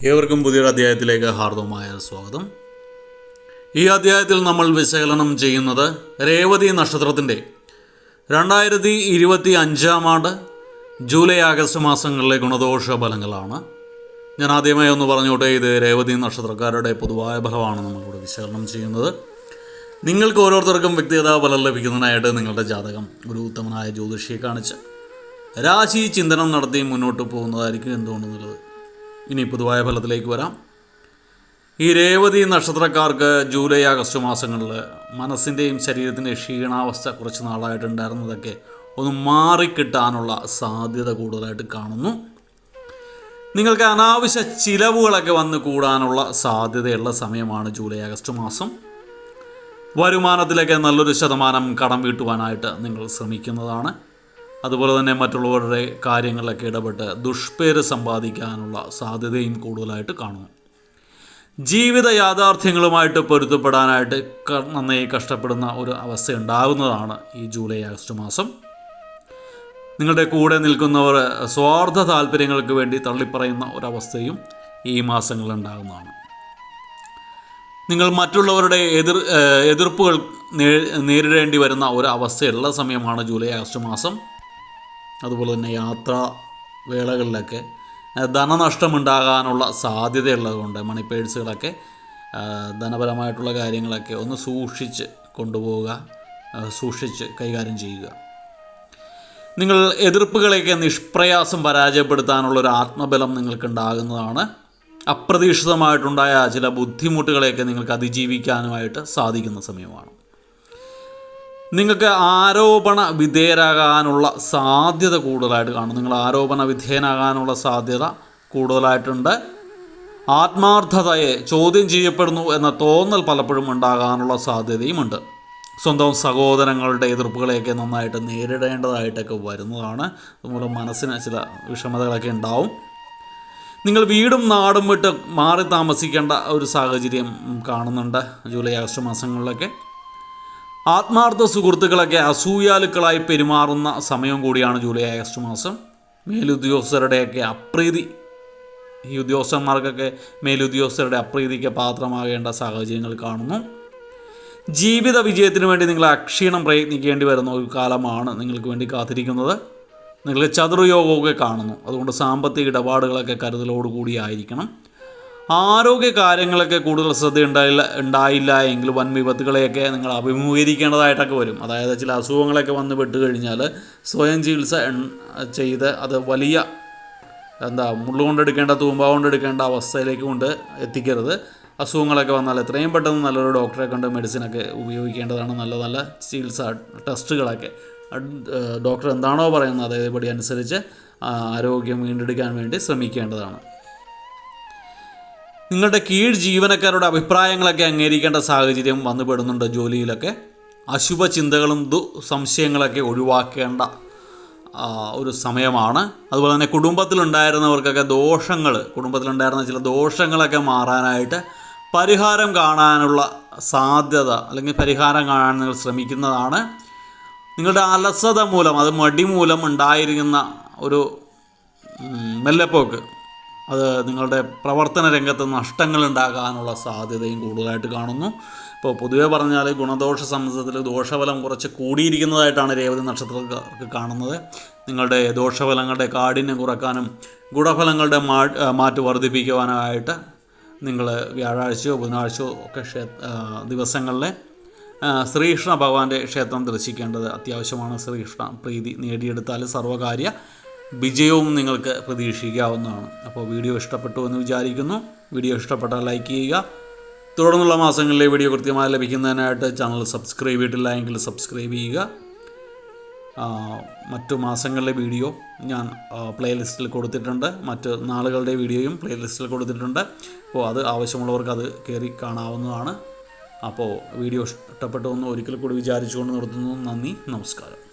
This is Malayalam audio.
ഏവർക്കും പുതിയൊരു അധ്യായത്തിലേക്ക് ഹാർദവമായ സ്വാഗതം. ഈ അധ്യായത്തിൽ നമ്മൾ വിശകലനം ചെയ്യുന്നത് രേവതി നക്ഷത്രത്തിന്റെ രണ്ടായിരത്തി ഇരുപത്തി അഞ്ചാം ആണ്ട് ജൂലൈ ആഗസ്റ്റ് മാസങ്ങളിലെ ഗുണദോഷ ഫലങ്ങളാണ്. ഞാൻ ആദ്യമായി ഒന്ന് പറഞ്ഞോട്ടെ ഇത് രേവതി നക്ഷത്രക്കാരുടെ പൊതുവായ ഫലമാണ് നമ്മളിവിടെ വിശകലനം ചെയ്യുന്നത്. നിങ്ങൾക്ക് ഓരോരുത്തർക്കും വ്യക്തിഗത ഫലം ലഭിക്കുന്നതിനായിട്ട് നിങ്ങളുടെ ജാതകം ഒരു ഉത്തമനായ ജ്യോതിഷിയെ കാണിച്ച് രാശി ചിന്തനം നടത്തി മുന്നോട്ട് പോകുന്നതായിരിക്കും എന്തുകൊണ്ടെന്നുള്ളത്. ഇനി പൊതുവായ ഫലത്തിലേക്ക് വരാം. ഈ രേവതി നക്ഷത്രക്കാർക്ക് ജൂലൈ ആഗസ്റ്റ് മാസങ്ങളിൽ മനസ്സിന്റെയും ശരീരത്തിന്റെയും ക്ഷീണാവസ്ഥ കുറച്ച് നാളായിട്ടുണ്ടായിരുന്നതൊക്കെ ഒന്ന് മാറിക്കിട്ടാനുള്ള സാധ്യത കൂടുതലായിട്ട് കാണുന്നു. നിങ്ങൾക്ക് അനാവശ്യ ചിലവുകളൊക്കെ വന്ന് കൂടാനുള്ള സാധ്യതയുള്ള സമയമാണ് ജൂലൈ ആഗസ്റ്റ് മാസം. വരുമാനത്തിലൊക്കെ നല്ലൊരു ശതമാനം കടം വീട്ടുവാനായിട്ട് നിങ്ങൾ ശ്രമിക്കുന്നതാണ്. അതുപോലെ തന്നെ മറ്റുള്ളവരുടെ കാര്യങ്ങളിലൊക്കെ ഇടപെട്ട് ദുഷ്പേര് സമ്പാദിക്കാനുള്ള സാധ്യതയും കൂടുതലായിട്ട് കാണുന്നു. ജീവിത യാഥാർത്ഥ്യങ്ങളുമായിട്ട് പൊരുത്തപ്പെടാനായിട്ട് നന്നായി കഷ്ടപ്പെടുന്ന ഒരു അവസ്ഥ ഉണ്ടാകുന്നതാണ് ഈ ജൂലൈ ആഗസ്റ്റ് മാസം. നിങ്ങളുടെ കൂടെ നിൽക്കുന്നവർ സ്വാർത്ഥ താല്പര്യങ്ങൾക്ക് വേണ്ടി തള്ളിപ്പറയുന്ന ഒരവസ്ഥയും ഈ മാസങ്ങളിൽ ഉണ്ടാകുന്നതാണ്. നിങ്ങൾ മറ്റുള്ളവരുടെ എതിർ എതിർപ്പുകൾ നേരിടേണ്ടി വരുന്ന ഒരു അവസ്ഥയുള്ള സമയമാണ് ജൂലൈ ആഗസ്റ്റ് മാസം. അതുപോലെ തന്നെ യാത്രാ വേളകളിലൊക്കെ ധനനഷ്ടമുണ്ടാകാനുള്ള സാധ്യതയുള്ളതുകൊണ്ട് മണി പേഴ്സുകളൊക്കെ ധനപരമായിട്ടുള്ള കാര്യങ്ങളൊക്കെ ഒന്ന് സൂക്ഷിച്ച് കൊണ്ടുപോവുക സൂക്ഷിച്ച് കൈകാര്യം ചെയ്യുക. നിങ്ങൾ എതിർപ്പുകളെയൊക്കെ നിഷ്പ്രയാസം പരാജയപ്പെടുത്താനുള്ള ഒരു ആത്മബലം നിങ്ങൾക്കുണ്ടാകുന്നതാണ്. അപ്രതീക്ഷിതമായിട്ടുണ്ടായ ചില ബുദ്ധിമുട്ടുകളെയൊക്കെ നിങ്ങൾക്ക് അതിജീവിക്കാനുമായിട്ട് സാധിക്കുന്ന സമയമാണ്. നിങ്ങൾക്ക് ആരോപണ വിധേയരാകാനുള്ള സാധ്യത കൂടുതലായിട്ട് കാണും. നിങ്ങൾ ആരോപണ വിധേയനാകാനുള്ള സാധ്യത കൂടുതലായിട്ടുണ്ട്. ആത്മാർത്ഥതയെ ചോദ്യം ചെയ്യപ്പെടുന്നു എന്ന തോന്നൽ പലപ്പോഴും ഉണ്ടാകാനുള്ള സാധ്യതയുമുണ്ട്. സ്വന്തം സഹോദരങ്ങളുടെ എതിർപ്പുകളെയൊക്കെ നന്നായിട്ട് നേരിടേണ്ടതായിട്ടൊക്കെ വരുന്നതാണ്. അതുമൂലം മനസ്സിന് ചില വിഷമതകളൊക്കെ ഉണ്ടാവും. നിങ്ങൾ വീടും നാടും വിട്ട് മാറി താമസിക്കേണ്ട ഒരു സാഹചര്യം കാണുന്നുണ്ട് ജൂലൈ ആഗസ്റ്റ് മാസങ്ങളിലൊക്കെ. ആത്മാർത്ഥ സുഹൃത്തുക്കളൊക്കെ അസൂയാലുക്കളായി പെരുമാറുന്ന സമയം കൂടിയാണ് ജൂലൈ ആഗസ്റ്റ് മാസം. മേലുദ്യോഗസ്ഥരുടെയൊക്കെ അപ്രീതി. ഈ ഉദ്യോഗസ്ഥന്മാർക്കൊക്കെ മേലുദ്യോഗസ്ഥരുടെ അപ്രീതിക്ക് പാത്രമാകേണ്ട സാഹചര്യങ്ങൾ കാണുന്നു. ജീവിത വിജയത്തിന് വേണ്ടി നിങ്ങൾ അക്ഷീണം പ്രയത്നിക്കേണ്ടി വരുന്ന ഒരു കാലമാണ് നിങ്ങൾക്ക് വേണ്ടി കാത്തിരിക്കുന്നത്. നിങ്ങൾ ചതുർയോഗമൊക്കെ കാണുന്നു. അതുകൊണ്ട് സാമ്പത്തിക ഇടപാടുകളൊക്കെ കരുതലോടുകൂടി ആയിരിക്കണം. ആരോഗ്യ കാര്യങ്ങളൊക്കെ കൂടുതൽ ശ്രദ്ധ ഉണ്ടായില്ല ഉണ്ടായില്ല എങ്കിൽ വൻ വിപത്തുകളെയൊക്കെ നിങ്ങൾ അഭിമുഖീകരിക്കേണ്ടതായിട്ടൊക്കെ വരും. അതായത് ചില അസുഖങ്ങളൊക്കെ വന്ന് പെട്ട് കഴിഞ്ഞാൽ സ്വയം ചികിത്സ ചെയ്ത് അത് വലിയ എന്താ മുള്ളു കൊണ്ടെടുക്കേണ്ട തൂമ്പ കൊണ്ടെടുക്കേണ്ട അവസ്ഥയിലേക്ക് കൊണ്ട് എത്തിക്കരുത്. അസുഖങ്ങളൊക്കെ വന്നാൽ എത്രയും പെട്ടെന്ന് നല്ലൊരു ഡോക്ടറെ കണ്ട് മെഡിസിനൊക്കെ ഉപയോഗിക്കേണ്ടതാണ്. നല്ല നല്ല ചികിത്സ ടെസ്റ്റുകളൊക്കെ. ഡോക്ടർ എന്താണോ പറയുന്നത് അതേപടി അനുസരിച്ച് ആരോഗ്യം വീണ്ടെടുക്കാൻ വേണ്ടി ശ്രമിക്കേണ്ടതാണ്. നിങ്ങളുടെ കീഴ് ജീവനക്കാരുടെ അഭിപ്രായങ്ങളൊക്കെ അംഗീകരിക്കേണ്ട സാഹചര്യം വന്നുപെടുന്നുണ്ട് ജോലിയിലൊക്കെ. അശുഭ ചിന്തകളും ദു സംശയങ്ങളൊക്കെ ഒഴിവാക്കേണ്ട ഒരു സമയമാണ്. അതുപോലെ തന്നെ കുടുംബത്തിലുണ്ടായിരുന്നവർക്കൊക്കെ ദോഷങ്ങൾ കുടുംബത്തിലുണ്ടായിരുന്ന ചില ദോഷങ്ങളൊക്കെ മാറാനായിട്ട് പരിഹാരം കാണാനുള്ള സാധ്യത അല്ലെങ്കിൽ പരിഹാരം കാണാൻ നിങ്ങൾ ശ്രമിക്കുന്നതാണ്. നിങ്ങളുടെ അലസത മൂലം അത് മടി മൂലം ഉണ്ടായിരിക്കുന്ന ഒരു മെല്ലപ്പോക്ക് മെല്ലെപ്പോക്ക് അത് നിങ്ങളുടെ പ്രവർത്തന രംഗത്ത് നഷ്ടങ്ങൾ ഉണ്ടാകാനുള്ള സാധ്യതയും കൂടുതലായിട്ട് കാണുന്നു. ഇപ്പോൾ പൊതുവെ പറഞ്ഞാൽ ഗുണദോഷ സംബന്ധത്തിൽ ദോഷഫലം കുറച്ച് കൂടിയിരിക്കുന്നതായിട്ടാണ് രേവതി നക്ഷത്രക്കാർക്ക് കാണുന്നത്. നിങ്ങളുടെ ദോഷഫലങ്ങളുടെ കാഠിന്യം കുറക്കാനും ഗുണഫലങ്ങളുടെ മാ മാറ്റ് വർദ്ധിപ്പിക്കുവാനായിട്ട് നിങ്ങൾ വ്യാഴാഴ്ചയോ ബുധനാഴ്ചയോ ഒക്കെ ക്ഷേ ദിവസങ്ങളിൽ ശ്രീകൃഷ്ണ ഭഗവാന്റെ ക്ഷേത്രം ദർശിക്കേണ്ടത് അത്യാവശ്യമാണ്. ശ്രീകൃഷ്ണ പ്രീതി നേടിയെടുത്താൽ സർവകാര്യ വിജയവും നിങ്ങൾക്ക് പ്രതീക്ഷിക്കാവുന്നതാണ്. അപ്പോൾ വീഡിയോ ഇഷ്ടപ്പെട്ടു എന്ന് വിചാരിക്കുന്നു. വീഡിയോ ഇഷ്ടപ്പെട്ടാൽ ലൈക്ക് ചെയ്യുക. തുടർന്നുള്ള മാസങ്ങളിലെ വീഡിയോ കൃത്യമായി ലഭിക്കുന്നതിനായിട്ട് ചാനൽ സബ്സ്ക്രൈബ് ചെയ്തിട്ടില്ല എങ്കിൽ സബ്സ്ക്രൈബ് ചെയ്യുക. മറ്റു മാസങ്ങളിലെ വീഡിയോ ഞാൻ പ്ലേലിസ്റ്റിൽ കൊടുത്തിട്ടുണ്ട്. മറ്റ് നാളുകളുടെ വീഡിയോയും പ്ലേലിസ്റ്റിൽ കൊടുത്തിട്ടുണ്ട്. അപ്പോൾ അത് ആവശ്യമുള്ളവർക്ക് അത് കയറി കാണാവുന്നതാണ്. അപ്പോൾ വീഡിയോ ഇഷ്ടപ്പെട്ടു എന്ന് ഒരിക്കൽ കൂടി വിചാരിച്ചുകൊണ്ട് നിർത്തുന്നു. നന്ദി നമസ്കാരം.